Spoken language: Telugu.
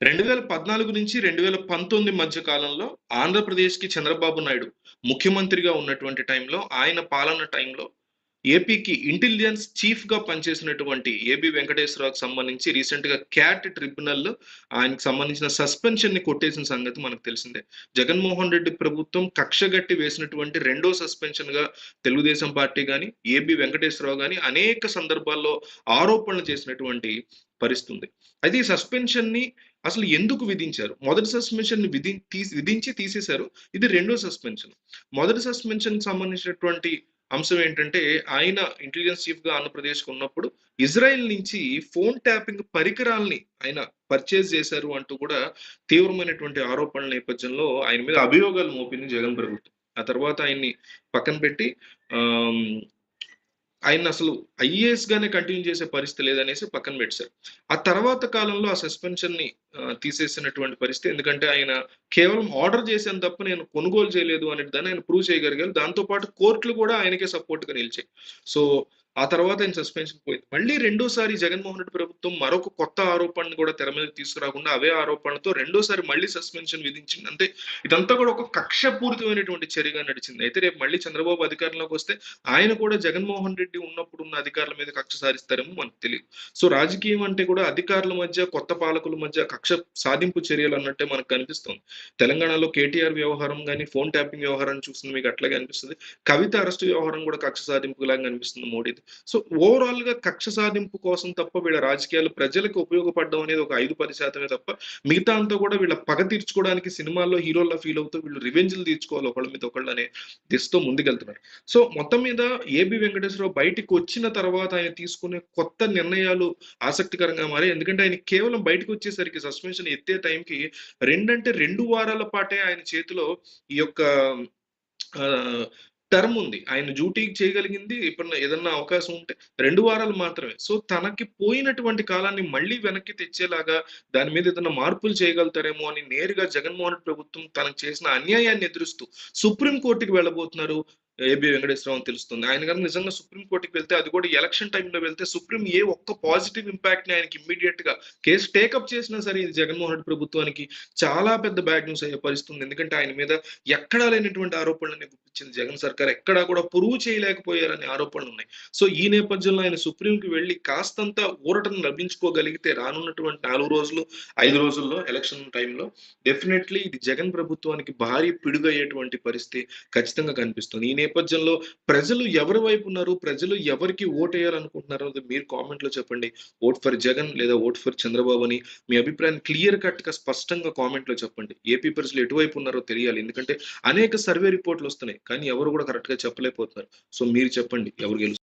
2014 నుంచి 2019 మధ్య కాలంలో ఆంధ్రప్రదేశ్‌కి చంద్రబాబు నాయుడు ముఖ్యమంత్రిగా ఉన్నటువంటి టైంలో, ఆయన పాలన టైంలో ఏపీకి ఇంటెలిజెన్స్ చీఫ్‌గా పనిచేసినటువంటి ఏబీ వెంకటేశ్వరరావుకి సంబంధించి రీసెంట్‌గా క్యాట్ ట్రిబ్యునల్ ఆయనకు సంబంధించిన సస్పెన్షన్‌ని కొట్టేసిన సంగతి మనకు తెలిసిందే. జగన్మోహన్ రెడ్డి ప్రభుత్వం కక్షగట్టి వేసినటువంటి రెండో సస్పెన్షన్‌గా తెలుగుదేశం పార్టీ కానీ ఏబీ వెంకటేశ్వరరావు కానీ అనేక సందర్భాల్లో ఆరోపణలు చేసినటువంటి పరిస్తుంది అయితే ఈ సస్పెన్షన్ని అసలు ఎందుకు విధించారు? మొదటి సస్పెన్షన్‌ని విధి విధించి తీసేశారు. ఇది రెండో సస్పెన్షన్. మొదటి సస్పెన్షన్ సంబంధించినటువంటి అంశం ఏంటంటే, ఆయన ఇంటెలిజెన్స్ చీఫ్‌గా ఆంధ్రప్రదేశ్‌కి ఉన్నప్పుడు ఇజ్రాయెల్ నుంచి ఫోన్ ట్యాపింగ్ పరికరాల్ని ఆయన పర్చేజ్ చేశారు అంటూ కూడా తీవ్రమైనటువంటి ఆరోపణల నేపథ్యంలో ఆయన మీద అభియోగాలు మోపింది జగన్ ప్రభుత్వం. ఆ తర్వాత ఆయన్ని పక్కన పెట్టి ఆయన అసలు ఐఏఎస్ గానే కంటిన్యూ చేసే పరిస్థితి లేదనేసి పక్కన పెట్టారు. ఆ తర్వాత కాలంలో ఆ సస్పెన్షన్ని తీసేసినటువంటి పరిస్థితి. ఎందుకంటే ఆయన కేవలం ఆర్డర్ చేశాను తప్ప నేను కొనుగోలు చేయలేదు అనే దాన్ని ఆయన ప్రూవ్ చేయగలిగారు. దాంతో పాటు కోర్టులు కూడా ఆయనకే సపోర్ట్‌గా నిలిచాయి. సో, ఆ తర్వాత ఆయన సస్పెన్షన్ పోయింది. మళ్ళీ రెండోసారి జగన్మోహన్ రెడ్డి ప్రభుత్వం మరొక కొత్త ఆరోపణను కూడా తెర మీద తీసుకురాకుండా అవే ఆరోపణలతో రెండోసారి మళ్ళీ సస్పెన్షన్ విధించింది. అంతే ఇదంతా కూడా ఒక కక్షపూరితమైనటువంటి చర్యగా నడిచింది. అయితే రేపు మళ్ళీ చంద్రబాబు అధికారంలోకి వస్తే ఆయన కూడా జగన్మోహన్ రెడ్డి ఉన్నప్పుడు ఉన్న అధికారుల మీద కక్ష సారిస్తారేమో మనకు తెలియదు సో, రాజకీయం అంటే కూడా అధికారుల మధ్య, కొత్త పాలకుల మధ్య కక్ష సాధింపు చర్యలు అన్నట్టే మనకు కనిపిస్తుంది. తెలంగాణలో కేటీఆర్ వ్యవహారం కానీ ఫోన్ ట్యాపింగ్ వ్యవహారం చూస్తుంది మీకు అట్లాగే అనిపిస్తుంది కవిత అరెస్ట్ వ్యవహారం కూడా కక్ష సాధింపు లాగా అనిపిస్తుంది మోడీది. సో, ఓవరాల్గా కక్ష సాధింపు కోసం తప్ప వీళ్ళ రాజకీయాలు ప్రజలకు ఉపయోగపడడం అనేది ఒక 5, 10% తప్ప మిగతా అంతా కూడా వీళ్ళ పగ తీర్చుకోవడానికి సినిమాల్లో హీరోల్లా ఫీల్ అవుతూ వీళ్ళు రివెంజ్‌లు తీర్చుకోవాలి ఒకళ్ళ మీద ఒకళ్ళు అనే దిశతో ముందుకెళ్తున్నారు. సో, మొత్తం మీద ఏబి వెంకటేశ్వరరావు బయటికి వచ్చిన తర్వాత ఆయన తీసుకునే కొత్త నిర్ణయాలు ఆసక్తికరంగా మారాయి. ఎందుకంటే ఆయన కేవలం బయటకు వచ్చేసరికి సస్పెన్షన్ ఎత్తే టైంకి రెండంటే రెండు వారాల పాటే ఆయన చేతిలో ఈ యొక్క టర్మ్ ఉంది. ఆయన డ్యూటీకి చేయగలిగింది ఇప్పుడు ఏదన్నా అవకాశం ఉంటే రెండు వారాలు మాత్రమే. సో, తనకి పోయినటువంటి కాలాన్ని మళ్ళీ వెనక్కి తెచ్చేలాగా దాని మీద ఏదైనా మార్పులు చేయగలుగుతారేమో అని నేరుగా జగన్మోహన్ ప్రభుత్వం తనకు చేసిన అన్యాయాన్ని ఎదురుస్తూ సుప్రీంకోర్టుకి వెళ్ళబోతున్నారు ఏబీ వెంకటేశ్వరరావు అని తెలుస్తుంది. ఆయన కనుక నిజంగా సుప్రీంకోర్టుకి వెళ్తే అది కూడా ఎలక్షన్ టైంలో వెళ్తే సుప్రీం ఏ ఒక్క పాజిటివ్ ఇంపాక్ట్ని ఆయనకి ఇమ్మీడియేట్‌గా కేస్ టేకప్ చేసినా సరే ఇది జగన్మోహన్ రెడ్డి ప్రభుత్వానికి చాలా పెద్ద బ్యాడ్ న్యూస్ అయ్యే పరిస్థితుంది ఎందుకంటే ఆయన మీద ఎక్కడా లేనటువంటి ఆరోపణలు ఇచ్చింది జగన్ సర్కార్. ఎక్కడా కూడా ప్రూవ్ చేయలేకపోయారనే ఆరోపణలు ఉన్నాయి. సో, ఈ నేపథ్యంలో ఆయన సుప్రీంకి వెళ్ళి కాస్తంత ఊరటను లభించుకోగలిగితే రానున్నటువంటి నాలుగు రోజులు, ఐదు రోజుల్లో ఎలక్షన్ టైంలో డెఫినెట్లీ ఇది జగన్ ప్రభుత్వానికి భారీ పిడుగయ్యేటువంటి పరిస్థితి ఖచ్చితంగా కనిపిస్తుంది. ఈ నేపథ్యంలో ప్రజలు ఎవరి వైపు ఉన్నారు? ప్రజలు ఎవరికి ఓటేయాలనుకుంటున్నారో వేయాలనుకుంటున్నారో మీరు కామెంట్‌లో చెప్పండి. ఓట్ ఫర్ జగన్ లేదా ఓట్ ఫర్ చంద్రబాబు అని మీ అభిప్రాయాన్ని క్లియర్ కట్‌గా స్పష్టంగా కామెంట్‌లో చెప్పండి. ఏపీ ప్రజలు ఎటువైపు ఉన్నారో తెలియాలి. ఎందుకంటే అనేక సర్వే రిపోర్ట్‌లు వస్తున్నాయి. కానీ ఎవరు కూడా కరెక్ట్‌గా చెప్పలేకపోతున్నారు. సో, మీరు చెప్పండి ఎవరు గెలుస్తారు?